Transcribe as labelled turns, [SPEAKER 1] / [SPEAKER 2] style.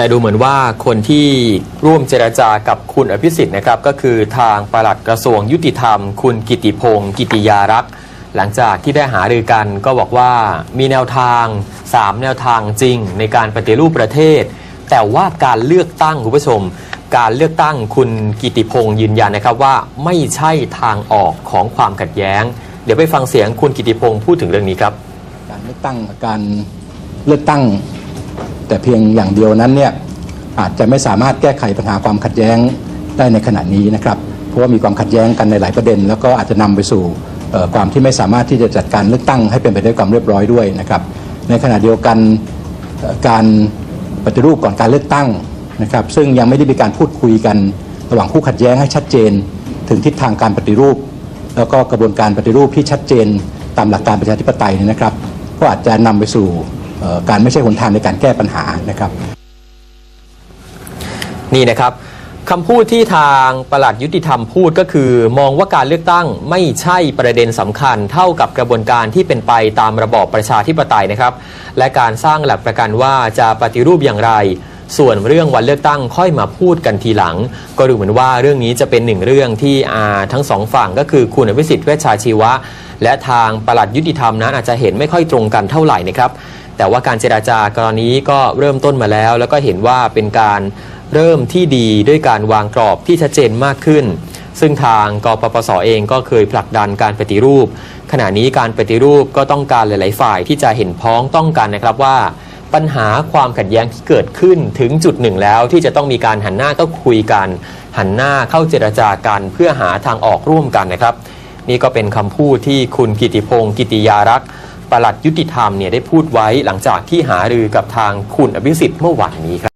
[SPEAKER 1] แต่ดูเหมือนว่าคนที่ร่วมเจรจากับคุณอภิสิทธิ์นะครับ ก็คือทางปลัดกระทรวงยุติธรรม คุณกิติพงศ์กิติยารักษ์หลังจากที่ได้หารือกันก็บอกว่ามีแนวทาง 3 แนวทางจริงในการปฏิรูปประเทศ แต่ว่าการเลือกตั้งคุณผู้ชม การเลือกตั้งคุณกิติพงศ์ยืนยันนะครับว่าไม่ใช่ทางออกของความขัดแย้ง เดี๋ยวไปฟังเสียงคุณกิติพงศ์พูดถึงเรื่องนี้ครับ
[SPEAKER 2] การเลือกตั้งการเลือกตั้ง แต่เพียงอย่างเดียวนั้นเนี่ยอาจจะไม่สามารถแก้ไขปัญหาความขัดแย้งได้ในขณะนี้นะครับ เพราะว่ามีความขัดแย้งกันในหลายประเด็น แล้วก็อาจจะนำไปสู่ความที่ไม่สามารถที่จะจัดการเลือกตั้งให้เป็นไปด้วยความเรียบร้อยด้วยนะครับ ในขณะเดียวกันการปฏิรูปก่อนการเลือกตั้งนะครับ ซึ่งยังไม่ได้มีการพูดคุยกันระหว่างผู้ขัดแย้งให้ชัดเจน ถึงทิศทางการปฏิรูป แล้วก็กระบวนการปฏิรูปที่ชัดเจนตามหลักการประชาธิปไตยเนี่ยนะครับ ก็อาจจะนำไปสู่ การไม่ใช่หนทางในการแก้ปัญหานะครับ
[SPEAKER 1] นี่นะครับคำพูดที่ทางประหลัดยุติธรรมพูดก็คือ มองว่าการเลือกตั้งไม่ใช่ประเด็นสำคัญเท่ากับกระบวนการที่เป็นไปตามระบอบประชาธิปไตยนะครับ และการสร้างหลักประกันว่าจะปฏิรูปอย่างไร ส่วนเรื่องวันเลือกตั้งค่อยมาพูดกันทีหลัง ก็ดูเหมือนว่าเรื่องนี้จะเป็นหนึ่งเรื่องที่ทั้งสองฝั่งก็คือคุณอภิสิทธิ์เวชชาชีวะ และทางประหลัดยุติธรรมนั้นอาจจะเห็นไม่ค่อยตรงกันเท่าไหร่นะครับ แต่ว่าการเจราจากรณีก็เริ่มต้นมาแล้ว แล้วก็เห็นว่าเป็นการเริ่มที่ดีด้วยการวางกรอบที่ชัดเจนมากขึ้น ซึ่งทางกปปสเองก็เคยผลักดันการปฏิรูป ขณะนี้การปฏิรูปก็ต้องการหลาย ๆ ฝ่ายที่จะเห็นพ้องต้องกันนะครับว่าปัญหาความขัดแย้งที่เกิดขึ้นถึงจุดหนึ่งแล้วที่จะต้องมีการหันหน้าเข้าคุยกัน หันหน้าเข้าเจรจากันเพื่อหาทางออกร่วมกันนะครับ นี่ก็เป็นคำพูดที่คุณกิติพงศ์กิติยารักษ์ ปลัดยุติธรรมเนี่ยได้พูดไว้หลังจากที่หารือกับทางคุณอภิสิทธิ์เมื่อวานนี้ครับ